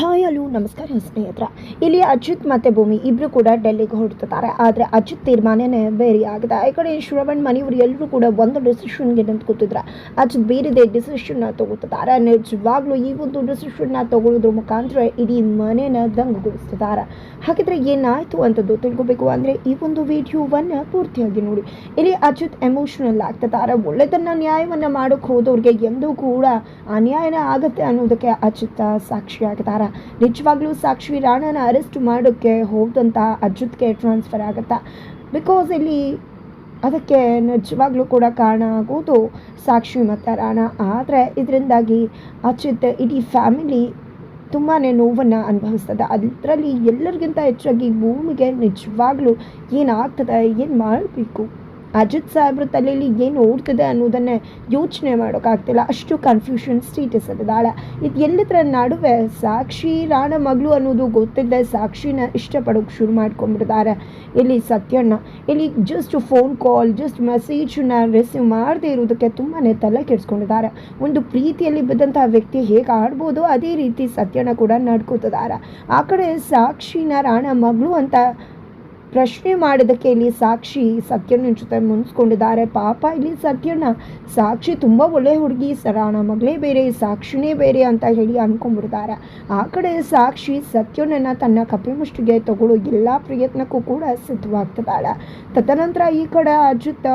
Hi ಅಲ್ಲೂ ನಮಸ್ಕಾರ ಸ್ನೇಹಿತರ. ಇಲ್ಲಿ ಅಜಿತ್ ಮತ್ತು ಭೂಮಿ ಇಬ್ಬರು ಕೂಡ ಡೆಲ್ಲಿಗೆ ಹೊರಡ್ತಿದ್ದಾರೆ. ಆದರೆ ಅಜಿತ್ ತೀರ್ಮಾನನೇ ಬೇರೆ ಆಗಿದೆ. ಈ ಕಡೆ ಶ್ರವಣ್ ಮನೆಯವರು ಎಲ್ಲರೂ ಕೂಡ ಒಂದು ಡಿಸಿಷನ್ಗೆ ನಿಂತ್ಕೊತಿದ್ರೆ ಅಜಿತ್ ಬೇರೆದೇ ಡಿಸಿಷನ್ನ ತಗೋತಿದ್ದಾರೆ. ನಿಜವಾಗ್ಲೂ ಈ ಒಂದು ಡಿಸಿಷನ್ನ ತಗೊಳ್ಳೋದ್ರ ಮುಖಾಂತರ ಇಡೀ ಮನೇನ ದಂಗುಗೊಳಿಸ್ತಿದ್ದಾರೆ. ಹಾಗಿದ್ರೆ ಏನಾಯಿತು ಅಂತದ್ದು ತಿಳ್ಕೊಬೇಕು ಅಂದರೆ ಈ ಒಂದು ವಿಡಿಯೋವನ್ನು ಪೂರ್ತಿಯಾಗಿ ನೋಡಿ. ಇಲ್ಲಿ ಅಜಿತ್ ಎಮೋಷನಲ್ ಆಗ್ತಿದ್ದಾರೆ. ಒಳ್ಳೆದನ್ನ ನ್ಯಾಯವನ್ನ ಮಾಡೋಕೆ ಹೋದವ್ರಿಗೆ ಎಂದೂ ಕೂಡ ಅನ್ಯಾಯನ ಆಗುತ್ತೆ ಅನ್ನೋದಕ್ಕೆ ಅಜಿತ್ ಸಾಕ್ಷಿ ನಿಜವಾಗ್ಲೂ ಸಾಕ್ಷಿ ರಾಣನ ಅರೆಸ್ಟ್ ಮಾಡೋಕ್ಕೆ ಹೋದಂತಹ ಅಜಿತ್ಗೆ ಟ್ರಾನ್ಸ್ಫರ್ ಆಗುತ್ತಾ? ಬಿಕಾಸ್ ಇಲ್ಲಿ ಅದಕ್ಕೆ ನಿಜವಾಗ್ಲೂ ಕೂಡ ಕಾರಣ ಆಗೋದು ಸಾಕ್ಷಿ ಮತ್ತು ರಾಣ. ಆದರೆ ಇದರಿಂದಾಗಿ ಅಚ್ಯುತ್ ಇಡೀ ಫ್ಯಾಮಿಲಿ ತುಂಬಾ ನೋವನ್ನು ಅನುಭವಿಸ್ತದೆ. ಅದರಲ್ಲಿ ಎಲ್ಲರಿಗಿಂತ ಹೆಚ್ಚಾಗಿ ಭೂಮಿಗೆ ನಿಜವಾಗ್ಲೂ ಏನಾಗ್ತದೆ, ಏನು ಮಾಡಬೇಕು? ಅಜಿತ್ ಸಾಹೇಬ್ರ ತಲೆಯಲ್ಲಿ ಏನು ಓಡ್ತಿದೆ ಅನ್ನೋದನ್ನೇ ಯೋಚನೆ ಮಾಡೋಕ್ಕಾಗ್ತಿಲ್ಲ ಅಷ್ಟು ಕನ್ಫ್ಯೂಷನ್ ಸ್ಟೇಟಸ್ ಅಲ್ಲಿದ್ದಾಳೆ ಇದು ಎಲ್ಲದರ ನಡುವೆ ಸಾಕ್ಷಿ ರಾಣ ಮಗಳು ಅನ್ನೋದು ಗೊತ್ತಿದ್ದೆ. ಸಾಕ್ಷಿನ ಇಷ್ಟಪಡೋಕೆ ಶುರು ಮಾಡ್ಕೊಂಡ್ಬಿಡ್ತಾರೆ ಇಲ್ಲಿ ಸತ್ಯಣ್ಣ. ಇಲ್ಲಿ ಜಸ್ಟ್ ಫೋನ್ ಕಾಲ್ ಜಸ್ಟ್ ಮೆಸೇಜನ್ನ ರಿಸೀವ್ ಮಾಡದೇ ಇರೋದಕ್ಕೆ ತುಂಬಾ ತಲೆ ಕೆಡಿಸ್ಕೊಂಡಿದ್ದಾರೆ. ಒಂದು ಪ್ರೀತಿಯಲ್ಲಿ ಬಿದ್ದಂತಹ ವ್ಯಕ್ತಿ ಹೇಗೆ ಆಡ್ಬೋದು? ಅದೇ ರೀತಿ ಸತ್ಯಣ್ಣ ಕೂಡ ನಡ್ಕೋತಿದ್ದಾರೆ. ಆ ಕಡೆ ಸಾಕ್ಷಿನ ರಾಣ ಮಗಳು ಅಂತ ಪ್ರಶ್ನೆ ಮಾಡಿದ್ದಕ್ಕೆ ಇಲ್ಲಿ ಸಾಕ್ಷಿ ಸತ್ಯನ ಜೊತೆ ಮುನ್ಸ್ಕೊಂಡಿದ್ದಾರೆ. ಪಾಪ, ಇಲ್ಲಿ ಸತ್ಯಣ್ಣ ಸಾಕ್ಷಿ ತುಂಬ ಒಳ್ಳೆ ಹುಡುಗಿ. ಸರಾಣ ಮಗಳೇ ಬೇರೆ, ಸಾಕ್ಷಿನೇ ಬೇರೆ ಅಂತ ಹೇಳಿ ಅನ್ಕೊಂಡ್ಬಿಡ್ತಾರೆ. ಆ ಕಡೆ ಸಾಕ್ಷಿ ಸತ್ಯಣ್ಣನ ತನ್ನ ಕಪಿಮುಷ್ಟಿಗೆ ತಗೊಳ್ಳೋ ಎಲ್ಲ ಪ್ರಯತ್ನಕ್ಕೂ ಕೂಡ ಸಿದ್ಧವಾಗ್ತದಾಳೆ ತದನಂತರ ಈ ಕಡೆ ಅಜಿತ್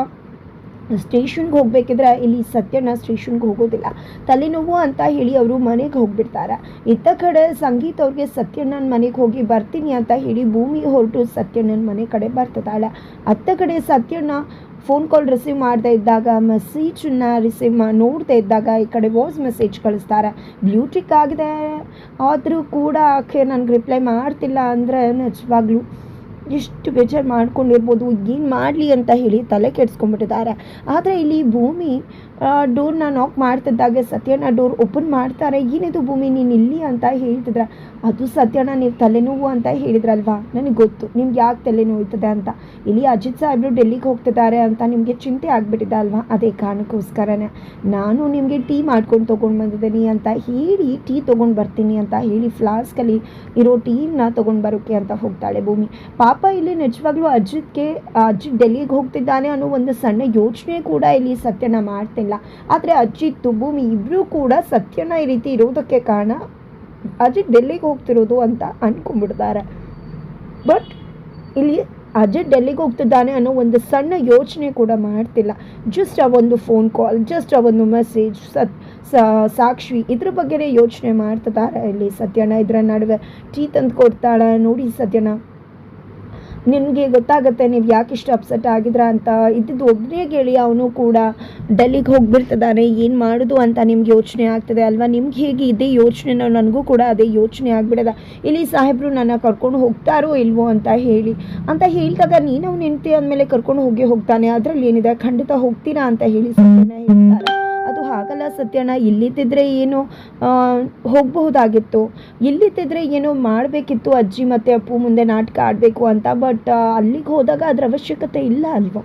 ಸ್ಟೇಷನ್ಗೆ ಹೋಗ್ಬೇಕಿದ್ರೆ ಇಲ್ಲಿ ಸತ್ಯಣ್ಣ ಸ್ಟೇಷನ್ಗೆ ಹೋಗೋದಿಲ್ಲ. ತಲೆನೋವು ಅಂತ ಹೇಳಿ ಅವರು ಮನೆಗೆ ಹೋಗ್ಬಿಡ್ತಾರೆ. ಇತ್ತ ಕಡೆ ಸಂಗೀತ್ ಅವ್ರಿಗೆ ಸತ್ಯಣ್ಣನ ಮನೆಗೆ ಹೋಗಿ ಬರ್ತೀನಿ ಅಂತ ಹೇಳಿ ಭೂಮಿ ಹೊರಟು ಸತ್ಯಣ್ಣನ ಮನೆ ಕಡೆ ಬರ್ತದಾಳೆ. ಅತ್ತ ಕಡೆ ಸತ್ಯಣ್ಣ ಫೋನ್ ಕಾಲ್ ರಿಸೀವ್ ಮಾಡ್ತಾ ಇದ್ದಾಗ ಮೆಸೇಜನ್ನ ರಿಸೀವ್ ಮಾ ನೋಡ್ತಾ ಇದ್ದಾಗ ಈ ಕಡೆ ವಾಯ್ಸ್ ಮೆಸೇಜ್ ಕಳಿಸ್ತಾರೆ. ಬ್ಲೂಟಿಕ್ ಆಗಿದೆ. ಆದರೂ ಕೂಡ ಆಕೆ ನನಗೆ ರಿಪ್ಲೈ ಮಾಡ್ತಿಲ್ಲ ಅಂದರೆ ನಿಜವಾಗ್ಲೂ ಎಷ್ಟು ಬೇಜಾರು ಮಾಡ್ಕೊಂಡಿರ್ಬೋದು, ಏನು ಮಾಡಲಿ ಅಂತ ಹೇಳಿ ತಲೆ ಕೆಡಿಸ್ಕೊಂಡ್ಬಿಟ್ಟಿದ್ದಾರೆ. ಆದರೆ ಇಲ್ಲಿ ಭೂಮಿ ಡೋರ್ನ ನಾಕ್ ಮಾಡ್ತಿದ್ದಾಗೆ ಸತ್ಯಣ್ಣ ಡೋರ್ ಓಪನ್ ಮಾಡ್ತಾರೆ. ಏನಿದು ಭೂಮಿ, ನೀನು ಇಲ್ಲಿ ಅಂತ ಹೇಳ್ತಿದ್ರ. ಅದು ಸತ್ಯಣ್ಣ, ನೀವು ತಲೆನೋವು ಅಂತ ಹೇಳಿದ್ರಲ್ವಾ? ನನಗೆ ಗೊತ್ತು, ನಿಮ್ಗೆ ಯಾಕೆ ತಲೆನೋಯ್ತದೆ ಅಂತ. ಇಲ್ಲಿ ಅಜಿತ್ ಸಾಹೇಬ್ರು ಡೆಲ್ಲಿಗೆ ಹೋಗ್ತಿದ್ದಾರೆ ಅಂತ ನಿಮಗೆ ಚಿಂತೆ ಆಗಿಬಿಟ್ಟಿದೆ ಅಲ್ವಾ? ಅದೇ ಕಾರಣಕ್ಕೋಸ್ಕರನೇ. ನಾನು ನಿಮಗೆ ಟೀ ಮಾಡ್ಕೊಂಡು ತೊಗೊಂಡು ಬಂದಿದ್ದೀನಿ ಅಂತ ಹೇಳಿ ಟೀ ತೊಗೊಂಡು ಬರ್ತೀನಿ ಅಂತ ಹೇಳಿ ಫ್ಲಾಸ್ಕಲ್ಲಿ ಇರೋ ಟೀನ ತೊಗೊಂಡು ಬರೋಕ್ಕೆ ಅಂತ ಹೋಗ್ತಾಳೆ ಭೂಮಿ. ಪಾಪ ಇಲ್ಲಿ ನಿಜವಾಗ್ಲೂ ಅಜಿತ್ಗೆ, ಅಜಿತ್ ಡೆಲ್ಲಿಗೆ ಹೋಗ್ತಿದ್ದಾನೆ ಅನ್ನೋ ಒಂದು ಸಣ್ಣ ಯೋಚನೆ ಕೂಡ ಇಲ್ಲಿ ಸತ್ಯನ ಮಾಡ್ತಿಲ್ಲ. ಆದರೆ ಅಜಿತ್ ಭೂಮಿ ಇಬ್ಬರೂ ಕೂಡ ಸತ್ಯನ ಈ ರೀತಿ ಇರೋದಕ್ಕೆ ಕಾರಣ ಅಜಿತ್ ಡೆಲ್ಲಿಗೆ ಹೋಗ್ತಿರೋದು ಅಂತ ಅನ್ಕೊಂಡ್ಬಿಡ್ತಾರೆ. ಬಟ್ ಇಲ್ಲಿ ಅಜಿತ್ ಡೆಲ್ಲಿಗೆ ಹೋಗ್ತಿದ್ದಾನೆ ಅನ್ನೋ ಒಂದು ಸಣ್ಣ ಯೋಚನೆ ಕೂಡ ಮಾಡ್ತಿಲ್ಲ. ಜಸ್ಟ್ ಆ ಒಂದು ಫೋನ್ ಕಾಲ್ ಜಸ್ಟ್ ಆ ಒಂದು ಮೆಸೇಜ್ ಸತ್ ಸಾಕ್ಷಿ ಇದ್ರ ಬಗ್ಗೆನೇ ಯೋಚನೆ ಮಾಡ್ತಿದ್ದಾರೆ ಇಲ್ಲಿ ಸತ್ಯಣ್ಣ ಇದರ ನಡುವೆ. ಟೀ ತಂದು ಕೊಡ್ತಾಳೆ ನೋಡಿ ಸತ್ಯಣ್ಣ. ನಿನಗೆ ಗೊತ್ತಾಗುತ್ತೆ ನೀವು ಯಾಕೆ ಇಷ್ಟು ಅಪ್ಸೆಟ್ ಆಗಿದ್ರ ಅಂತ. ಇದ್ದಿದ್ದು ಒಬ್ಬನೇ ಕೇಳಿ ಅವನು ಕೂಡ ಡೆಲ್ಲಿಗೆ ಹೋಗ್ಬಿಡ್ತಿದ್ದಾನೆ. ಏನು ಮಾಡೋದು ಅಂತ ನಿಮ್ಗೆ ಯೋಚನೆ ಆಗ್ತದೆ ಅಲ್ವಾ? ನಿಮ್ಗೆ ಹೇಗೆ ಇದೇ ಯೋಚನೆ ನನಗೂ ಕೂಡ ಅದೇ ಯೋಚನೆ ಆಗಿಬಿಡದ. ಇಲ್ಲಿ ಸಾಹೇಬರು ನನ್ನ ಕರ್ಕೊಂಡು ಹೋಗ್ತಾರೋ ಇಲ್ವೋ ಅಂತ ಹೇಳಿ. ಅಂತ ಹೇಳಿದಾಗ ನೀನು ಅವ್ನು ನಿಂತಿ ಅಂದಮೇಲೆ ಕರ್ಕೊಂಡು ಹೋಗಿ ಹೋಗ್ತಾನೆ. ಅದರಲ್ಲಿ ಏನಿದೆ? ಖಂಡಿತ ಹೋಗ್ತೀರಾ ಅಂತ ಹೇಳಿ ಹೇಳ್ತಾರೆ. ಹಾಗಲ್ಲ ಸತ್ಯಣ್ಣ, ಇಲ್ಲಿದ್ದಿದ್ರೆ ಏನು ಹೋಗಬಹುದಾಗಿತ್ತು. ಇಲ್ಲಿದ್ದಿದ್ರೆ ಏನೋ ಮಾಡಬೇಕಿತ್ತು ಅಜ್ಜಿ ಮತ್ತು ಅಪ್ಪು ಮುಂದೆ ನಾಟಕ ಆಡಬೇಕು ಅಂತ ಬಟ್ ಅಲ್ಲಿಗೆ ಹೋದಾಗ ಅದರ ಅವಶ್ಯಕತೆ ಇಲ್ಲ ಅಲ್ವಾ?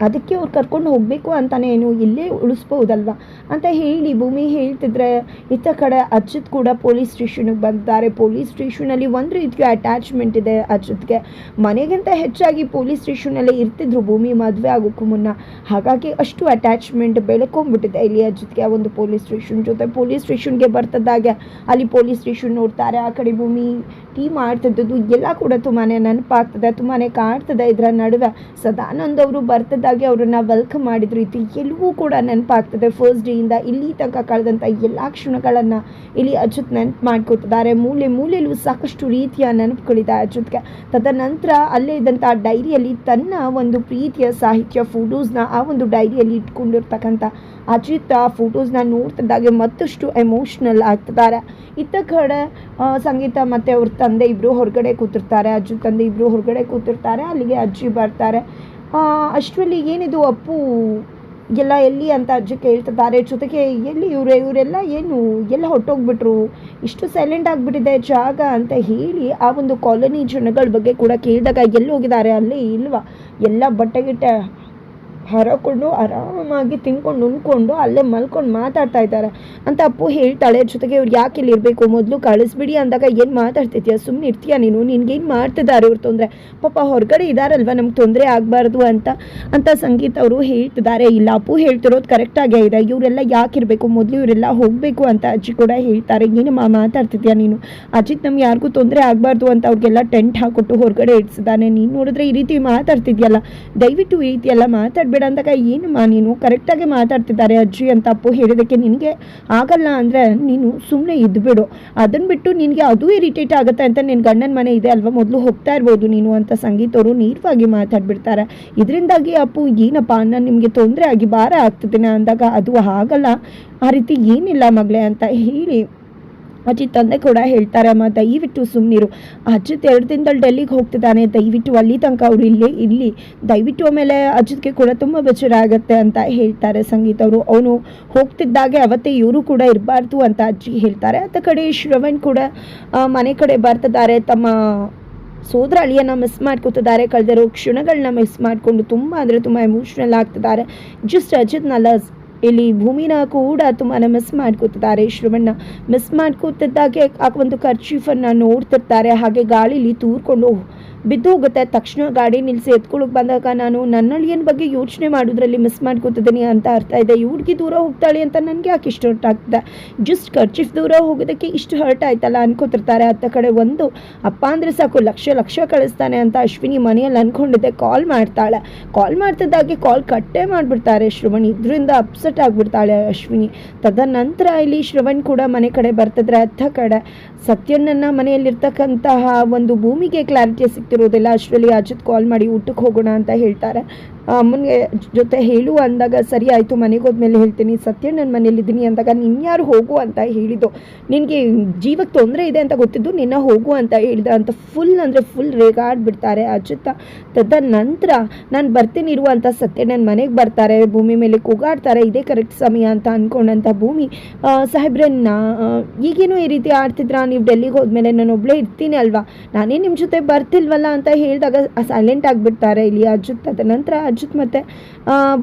ಅದಕ್ಕೆ ಅವ್ರು ಕರ್ಕೊಂಡು ಹೋಗಬೇಕು ಏನು ಇಲ್ಲೇ ಉಳಿಸ್ಬೋದಲ್ವಾ? ಅಂತ ಹೇಳಿ ಭೂಮಿ ಹೇಳ್ತಿದ್ರೆ, ಇತ್ತ ಕಡೆ ಅಜಿತ್ ಕೂಡ ಪೊಲೀಸ್ ಸ್ಟೇಷನ್ಗೆ ಬಂದಿದ್ದಾರೆ. ಪೊಲೀಸ್ ಸ್ಟೇಷನಲ್ಲಿ ಒಂದು ರೀತಿಯ ಅಟ್ಯಾಚ್ಮೆಂಟ್ ಇದೆ ಅಜಿತ್ಗೆ ಮನೆಗಿಂತ ಹೆಚ್ಚಾಗಿ ಪೊಲೀಸ್ ಸ್ಟೇಷನಲ್ಲೇ ಇರ್ತಿದ್ರು ಭೂಮಿ ಮದುವೆ ಆಗೋಕ್ಕೂ ಮುನ್ನ. ಹಾಗಾಗಿ ಅಷ್ಟು ಅಟ್ಯಾಚ್ಮೆಂಟ್ ಬೆಳ್ಕೊಂಡ್ಬಿಟ್ಟಿದೆ ಇಲ್ಲಿ ಆ ಒಂದು ಪೊಲೀಸ್ ಸ್ಟೇಷನ್ ಜೊತೆ. ಪೊಲೀಸ್ ಸ್ಟೇಷನ್ಗೆ ಬರ್ತದಾಗೆ ಅಲ್ಲಿ ಪೊಲೀಸ್ ಸ್ಟೇಷನ್ ನೋಡ್ತಾರೆ. ಆ ಕಡೆ ಭೂಮಿ ಟೀ ಮಾಡ್ತಿದ್ದದ್ದು ಎಲ್ಲ ಕೂಡ ತುಂಬಾ ನೆನಪಾಗ್ತದೆ ತುಂಬಾ ಕಾಡ್ತದೆ ಇದರ ನಡುವೆ. ಸದಾನಂದ್ ಅವರು ಬರ್ತಿದ್ದಾಗೆ ಅವರನ್ನು ವೆಲ್ಕಮ್ ಮಾಡಿದ ರೀತಿ ಎಲ್ಲವೂ ಕೂಡ ನೆನಪಾಗ್ತದೆ. ಫಸ್ಟ್ ಡೇಯಿಂದ ಇಲ್ಲಿ ತನಕ ಕಳೆದಂಥ ಎಲ್ಲ ಕ್ಷಣಗಳನ್ನು ಇಲ್ಲಿ ಅಚ್ಯುತ್ ನೆನಪು ಮಾಡ್ಕೊತಿದ್ದಾರೆ ಮೂಲೆ ಮೂಲೆಯಲ್ಲೂ ಸಾಕಷ್ಟು ರೀತಿಯ ನೆನಪುಗಳಿದೆ ಅಚ್ಯುತ್ಗೆ. ತದನಂತರ ಅಲ್ಲೇ ಇದ್ದಂಥ ಡೈರಿಯಲ್ಲಿ ತನ್ನ ಒಂದು ಪ್ರೀತಿಯ ಸಾಹಿತ್ಯ ಫೋಟೋಸ್ನ ಆ ಒಂದು ಡೈರಿಯಲ್ಲಿ ಇಟ್ಕೊಂಡಿರ್ತಕ್ಕಂಥ ಅಚ್ಯುತ್ ಆ ಫೋಟೋಸ್ನ ನೋಡ್ತಿದ್ದಾಗೆ ಮತ್ತಷ್ಟು ಎಮೋಷ್ನಲ್ ಆಗ್ತಿದ್ದಾರೆ. ಇತ್ತ ಕಡೆ ಸಂಗೀತ ಮತ್ತು ಅವ್ರ ತಂದೆ ಇಬ್ಬರು ಹೊರಗಡೆ ಕೂತಿರ್ತಾರೆ. ಅಜ್ಜಿ ತಂದೆ ಇಬ್ಬರು ಹೊರಗಡೆ ಕೂತಿರ್ತಾರೆ. ಅಲ್ಲಿಗೆ ಅಜ್ಜಿ ಬರ್ತಾರೆ. ಅಷ್ಟರಲ್ಲಿ ಏನಿದು ಅಪ್ಪು? ಎಲ್ಲ ಎಲ್ಲಿ ಅಂತ ಅಜ್ಜಿ ಕೇಳ್ತಿದ್ದಾರೆ. ಜೊತೆಗೆ ಎಲ್ಲಿ ಇವ್ರೆ, ಇವರೆಲ್ಲ ಏನು, ಎಲ್ಲ ಹೊಟ್ಟೋಗ್ಬಿಟ್ರು ಇಷ್ಟು ಸೈಲೆಂಟ್ ಆಗಿಬಿಟ್ಟಿದೆ ಜಾಗ ಅಂತ ಹೇಳಿ ಆ ಒಂದು ಕಾಲೋನಿ ಜನಗಳ ಬಗ್ಗೆ ಕೂಡ ಕೇಳಿದಾಗ ಎಲ್ಲಿ ಹೋಗಿದ್ದಾರೆ? ಅಲ್ಲಿ ಇಲ್ವಾ? ಎಲ್ಲ ಬಟ್ಟೆ ಗಿಟ್ಟೆ ಹರಕೊಂಡು ಆರಾಮಾಗಿ ತಿನ್ಕೊಂಡು ಉಣ್ಕೊಂಡು ಅಲ್ಲೇ ಮಲ್ಕೊಂಡು ಮಾತಾಡ್ತಾ ಇದ್ದಾರೆ. ಅಂತ ಅಪ್ಪು ಹೇಳ್ತಾಳೆ, ಜೊತೆಗೆ ಇವ್ರು ಯಾಕೆ ಇಲ್ಲಿ ಇರಬೇಕು? ಮೊದಲು ಕಳಿಸ್ಬಿಡಿ ಅಂದಾಗ ಏನು ಮಾತಾಡ್ತಿದ್ಯಾ? ಸುಮ್ಮನೆ ಇರ್ತೀಯ ನೀನು? ನಿನ್ಗೇನು ಮಾಡ್ತಿದ್ದಾರೆ ಇವ್ರು ತೊಂದರೆ? ಪಾಪ ಹೊರಗಡೆ ಇದಾರಲ್ವ? ನಮ್ಗೆ ತೊಂದರೆ ಆಗಬಾರ್ದು ಅಂತ ಅಂತ ಸಂಗೀತ ಅವರು ಹೇಳ್ತಿದ್ದಾರೆ. ಇಲ್ಲ, ಅಪ್ಪು ಹೇಳ್ತಿರೋದು ಕರೆಕ್ಟಾಗೇ ಇದೆ. ಇವರೆಲ್ಲ ಯಾಕೆ ಇರಬೇಕು? ಮೊದಲು ಇವರೆಲ್ಲ ಹೋಗಬೇಕು ಅಂತ ಅಜ್ಜಿ ಕೂಡ ಹೇಳ್ತಾರೆ. ಏನಮ್ಮ ಮಾತಾಡ್ತಿದ್ಯಾ ನೀನು? ಅಜಿತ್ ನಮ್ಗೆ ಯಾರಿಗೂ ತೊಂದರೆ ಆಗಬಾರ್ದು ಅಂತ ಅವ್ರಿಗೆಲ್ಲ ಟೆಂಟ್ ಹಾಕ್ಕೊಟ್ಟು ಹೊರಗಡೆ ಇಡ್ಸಿದ್ದಾನೆ. ನೀನು ನೋಡಿದ್ರೆ ಈ ರೀತಿ ಮಾತಾಡ್ತಿದ್ಯಲ್ಲ? ದಯವಿಟ್ಟು ಈ ರೀತಿ ಎಲ್ಲ ಮಾತಾಡಬೇಡ ಅಂದಾಗ ಏನಮ್ಮ ನೀನು? ಕರೆಕ್ಟಾಗಿ ಮಾತಾಡ್ತಿದ್ದಾರೆ ಅಜ್ಜಿ ಅಂತ ಅಪ್ಪು ಹೇಳಿದಕ್ಕೆ ನಿನಗೆ ಆಗಲ್ಲ ಅಂದರೆ ನೀನು ಸುಮ್ಮನೆ ಇದ್ಬಿಡು. ಅದನ್ನು ಬಿಟ್ಟು ನಿನಗೆ ಅದು ಇರಿಟೇಟ್ ಆಗುತ್ತೆ ಅಂತ ನಿನ್ನ ಗಂಡನ ಮನೆ ಇದೆ ಅಲ್ವಾ? ಮೊದಲು ಹೋಗ್ತಾ ಇರ್ಬೋದು ನೀನು ಅಂತ ಸಂಗೀತವರು ನೇರವಾಗಿ ಮಾತಾಡ್ಬಿಡ್ತಾರೆ. ಇದರಿಂದಾಗಿ ಅಪ್ಪು, ಏನಪ್ಪ ನಾನು ನಿಮಗೆ ತೊಂದರೆ ಆಗಿ ಭಾರ ಆಗ್ತಿದ್ದೇನೆ ಅಂದಾಗ ಅದು ಆಗಲ್ಲ. ಆ ರೀತಿ ಏನಿಲ್ಲ ಮಗಳೇ ಅಂತ ಹೇಳಿ ಅಜಿತ್ ತಂದೆ ಕೂಡ ಹೇಳ್ತಾರೆ, ಅಮ್ಮ, ದಯವಿಟ್ಟು ಸುಮ್ಮನಿರು ಅಜಿತ್ ಎರಡು ದಿನದಲ್ಲಿ ಡೆಲ್ಲಿಗೆ ಹೋಗ್ತಿದ್ದಾನೆ. ದಯವಿಟ್ಟು ಅಲ್ಲಿ ತನಕ ಅವ್ರು ಇಲ್ಲಿ ಇಲ್ಲಿ ದಯವಿಟ್ಟು ಆಮೇಲೆ ಅಜಿತ್ಗೆ ಕೂಡ ತುಂಬ ಆಗುತ್ತೆ ಅಂತ ಹೇಳ್ತಾರೆ ಸಂಗೀತ ಅವರು. ಅವನು ಹೋಗ್ತಿದ್ದಾಗೆ ಅವತ್ತೇ ಇವರು ಕೂಡ ಇರಬಾರ್ದು ಅಂತ ಅಜ್ಜಿ ಹೇಳ್ತಾರೆ. ಅತ್ತ ಕಡೆ ಶ್ರವಣ್ ಕೂಡ ಮನೆ ಕಡೆ ಬರ್ತಿದ್ದಾರೆ. ತಮ್ಮ ಸೋದರ ಅಳಿಯನ್ನು ಮಿಸ್ ಮಾಡ್ಕೊತಿದ್ದಾರೆ. ಕಳೆದಿರೋ ಕ್ಷಣಗಳನ್ನ ಮಿಸ್ ಮಾಡಿಕೊಂಡು ತುಂಬ ಅಂದರೆ ತುಂಬ ಎಮೋಷ್ನಲ್ ಆಗ್ತಿದ್ದಾರೆ. ಜಸ್ಟ್ ಅಜಿತ್ನಲ್ಲ ಇಲ್ಲಿ ಭೂಮಿನ ಕೂಡ ತುಂಬಾ ಮಿಸ್ ಮಾಡ್ಕೋತಿದ್ದಾರೆ. ಶ್ರವಣ್ಣ ಮಿಸ್ ಮಾಡ್ಕೋತಿದ್ದಾಗೆ ಆ ಒಂದು ಕರ್ಚೀಫನ್ನು ನೋಡ್ತಿರ್ತಾರೆ. ಹಾಗೆ ಗಾಳಿಲಿ ತೂರ್ಕೊಂಡು ಬಿದ್ದು ಹೋಗುತ್ತೆ ತಕ್ಷಣ ಗಾಡಿ ನಿಲ್ಲಿಸಿ ಎತ್ಕೊಳಕ್ ಬಂದಾಗ ನಾನು ನನ್ನ ಅಳಿಯನ ಬಗ್ಗೆ ಯೋಚನೆ ಮಾಡೋದ್ರಲ್ಲಿ ಮಿಸ್ ಮಾಡ್ಕೋತಿದ್ದೀನಿ ಅಂತ ಅರ್ಥ ಇದೆ. ಹುಡುಗಿ ದೂರ ಹೋಗ್ತಾಳೆ ಅಂತ ನನಗೆ ಯಾಕೆ ಇಷ್ಟು ಹರ್ಟ್ ಆಗ್ತದೆ? ಜಸ್ಟ್ ಖರ್ಚಿಫ್ ದೂರ ಹೋಗೋದಕ್ಕೆ ಇಷ್ಟು ಹರ್ಟ್ ಆಯ್ತಲ್ಲ ಅನ್ಕೋತಿರ್ತಾರೆ. ಅತ್ತ ಕಡೆ ಒಂದು, ಅಪ್ಪ ಅಂದರೆ ಸಾಕು, ಲಕ್ಷ ಲಕ್ಷ ಕಳಿಸ್ತಾನೆ ಅಂತ ಅಶ್ವಿನಿ ಮನೆಯಲ್ಲಿ ಅನ್ಕೊಂಡಿದ್ದೆ. ಕಾಲ್ ಮಾಡ್ತಾಳೆ. ಕಾಲ್ ಮಾಡ್ತಿದ್ದಾಗೆ ಕಾಲ್ ಕಟ್ಟೆ ಮಾಡಿಬಿಡ್ತಾರೆ ಶ್ರವಣ್. ಇದರಿಂದ ಅಪ್ಸೆಟ್ ಆಗಿಬಿಡ್ತಾಳೆ ಅಶ್ವಿನಿ. ತದನಂತರ ಇಲ್ಲಿ ಶ್ರವಣ್ ಕೂಡ ಮನೆ ಕಡೆ ಬರ್ತಿದ್ರೆ ಅರ್ಥ ಕಡೆ. ಸತ್ಯಣ್ಣನ ಮನೆಯಲ್ಲಿರ್ತಕ್ಕಂತಹ ಒಂದು ಭೂಮಿಗೆ ಕ್ಲಾರಿಟಿ ಸಿಗ್ತಿರೋದಿಲ್ಲ. ಅಷ್ಟರಲ್ಲಿ ಅಜಿತ್ ಕಾಲ್ ಮಾಡಿ ಊಟಕ್ಕೆ ಹೋಗೋಣ ಅಂತ ಹೇಳ್ತಾರೆ. ಅಮ್ಮನಿಗೆ ಜೊತೆ ಹೇಳು ಅಂದಾಗ ಸರಿ ಆಯಿತು, ಮನೆಗೆ ಹೋದ್ಮೇಲೆ ಹೇಳ್ತೀನಿ. ಸತ್ಯ ನನ್ನ ಮನೇಲಿದ್ದೀನಿ ಅಂದಾಗ ನಿನ್ಯಾರು ಹೋಗು ಅಂತ ಹೇಳಿದ್ದು. ನಿನಗೆ ಜೀವಕ್ಕೆ ತೊಂದರೆ ಇದೆ ಅಂತ ಗೊತ್ತಿದ್ದು ನಿನ್ನ ಹೋಗು ಅಂತ ಹೇಳಿದ ಅಂತ ಫುಲ್ ಅಂದರೆ ಫುಲ್ ರೇಗಾಡ್ಬಿಡ್ತಾರೆ ತದ ನಂತರ ನಾನು ಬರ್ತೀನಿ ಇರು ಅಂತ ಸತ್ಯ ನನ್ನ ಮನೆಗೆ ಬರ್ತಾರೆ, ಭೂಮಿ ಮೇಲೆ ಕೂಗಾಡ್ತಾರೆ, ಇದೇ ಕರೆಕ್ಟ್ ಸಮಯ ಅಂತ ಅಂದ್ಕೊಂಡಂಥ ಭೂಮಿ. ಸಾಹೇಬ್ರನ್ನ ಈಗೇನು ಈ ರೀತಿ ಆಡ್ತಿದ್ರಾ? ನೀವು ಡೆಲ್ಲಿಗೆ ಹೋದ್ಮೇಲೆ ನಾನು ಒಬ್ಬಳೇ ಇರ್ತೀನಿ ಅಲ್ವಾ? ನಾನೇ ನಿಮ್ಮ ಜೊತೆ ಬರ್ತಿಲ್ವಲ್ಲ ಅಂತ ಹೇಳಿದಾಗ ಸೈಲೆಂಟ್ ಆಗಿಬಿಡ್ತಾರೆ ಇಲ್ಲಿ ಅಜಿತ್ ತದನಂತರ ಅಜಿತ್ ಮತ್ತು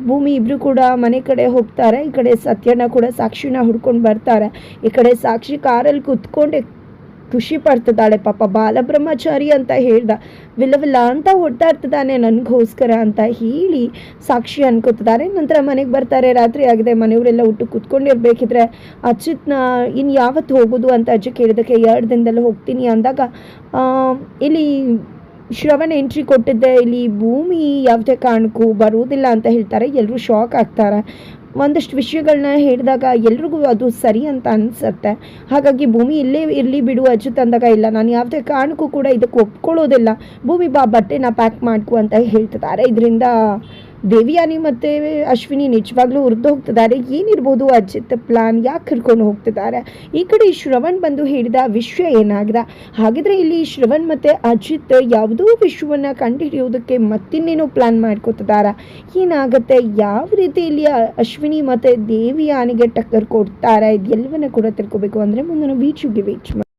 ಭೂಮಿ ಇಬ್ಬರು ಕೂಡ ಮನೆ ಕಡೆ ಹೋಗ್ತಾರೆ. ಈ ಕಡೆ ಸತ್ಯನ ಕೂಡ ಸಾಕ್ಷಿನ ಹುಡ್ಕೊಂಡು ಬರ್ತಾರೆ. ಈ ಕಡೆ ಸಾಕ್ಷಿ ಕಾರಲ್ಲಿ ಕುತ್ಕೊಂಡೆ ಖುಷಿ ಪಡ್ತಿದ್ದಾಳೆ. ಪಾಪ ಬಾಲಬ್ರಹ್ಮಚಾರಿ ಅಂತ ಹೇಳ್ದ. ವಿಲ್ಲ ವಿಲ್ಲ ಅಂತ ಹೊಡ್ತಾ ಇರ್ತದಾನೆ ನನಗೋಸ್ಕರ ಅಂತ ಹೇಳಿ ಸಾಕ್ಷಿ ಅನ್ಕೋತಿದ್ದಾರೆ. ನಂತರ ಮನೆಗೆ ಬರ್ತಾರೆ. ರಾತ್ರಿ ಆಗಿದೆ. ಮನೆಯವರೆಲ್ಲ ಊಟ ಕುತ್ಕೊಂಡಿರ್ಬೇಕಿದ್ರೆ, ಅಚ್ಯುತ್ನ ಇನ್ನು ಯಾವತ್ತು ಹೋಗೋದು ಅಂತ ಅಜ್ಜಿ ಕೇಳಿದಕ್ಕೆ, ಎರಡು ದಿನದಲ್ಲಿ ಹೋಗ್ತೀನಿ ಅಂದಾಗ ಇಲ್ಲಿ ಶ್ರವಣ ಎಂಟ್ರಿ ಕೊಟ್ಟಿದ್ದೆ. ಇಲ್ಲಿ ಭೂಮಿ ಯಾವುದೇ ಕಾರಣಕ್ಕೂ ಬರುವುದಿಲ್ಲ ಅಂತ ಹೇಳ್ತಾರೆ. ಎಲ್ಲರೂ ಶಾಕ್ ಆಗ್ತಾರೆ. ಒಂದಷ್ಟು ವಿಷಯಗಳನ್ನ ಹೇಳಿದಾಗ ಎಲ್ರಿಗೂ ಅದು ಸರಿ ಅಂತ ಅನಿಸುತ್ತೆ. ಹಾಗಾಗಿ ಭೂಮಿ ಇಲ್ಲೇ ಇರಲಿ ಬಿಡು ಅಜಿತ್ ತಂದಾಗ ಇಲ್ಲ. ನಾನು ಯಾವುದೇ ಕಾರಣಕ್ಕೂ ಕೂಡ ಇದಕ್ಕೆ ಒಪ್ಕೊಳ್ಳೋದಿಲ್ಲ. ಭೂಮಿ ಬಾ, ಬಟ್ಟೆನ ಪ್ಯಾಕ್ ಮಾಡ್ಕು ಅಂತ ಹೇಳ್ತಿದ್ದಾರೆ. ಇದರಿಂದ ದೇವಿಯಾನಿ ಮತ್ತು ಅಶ್ವಿನಿ ನಿಜವಾಗ್ಲೂ ಹುರಿದು ಹೋಗ್ತಿದ್ದಾರೆ ಏನಿರ್ಬೋದು ಅಜಿತ್ ಪ್ಲಾನ್ ಯಾಕೆ ಕರ್ಕೊಂಡು ಹೋಗ್ತಿದ್ದಾರೆ? ಈ ಕಡೆ ಶ್ರವಣ್ ಬಂದು ಹೇಳಿದ ವಿಷಯ ಏನಾಗಿದೆ? ಹಾಗಿದ್ರೆ ಇಲ್ಲಿ ಶ್ರವಣ್ ಮತ್ತು ಅಜಿತ್ ಯಾವುದೋ ವಿಶ್ವವನ್ನು ಕಂಡುಹಿಡಿಯೋದಕ್ಕೆ ಮತ್ತಿನ್ನೇನೋ ಪ್ಲಾನ್ ಮಾಡ್ಕೋತಿದ್ದಾರೆ. ಏನಾಗುತ್ತೆ? ಯಾವ ರೀತಿ ಇಲ್ಲಿ ಅಶ್ವಿನಿ ಮತ್ತು ದೇವಿಯಾನಿಗೆ ಟಕ್ಕರ್ ಕೊಡ್ತಾರೆ? ಇದೆಲ್ಲವನ್ನ ಕೂಡ ತಿಳ್ಕೊಬೇಕು. ಅಂದರೆ ಮುಂದಿನ ವೀಚುಗೆ ವೀಚ್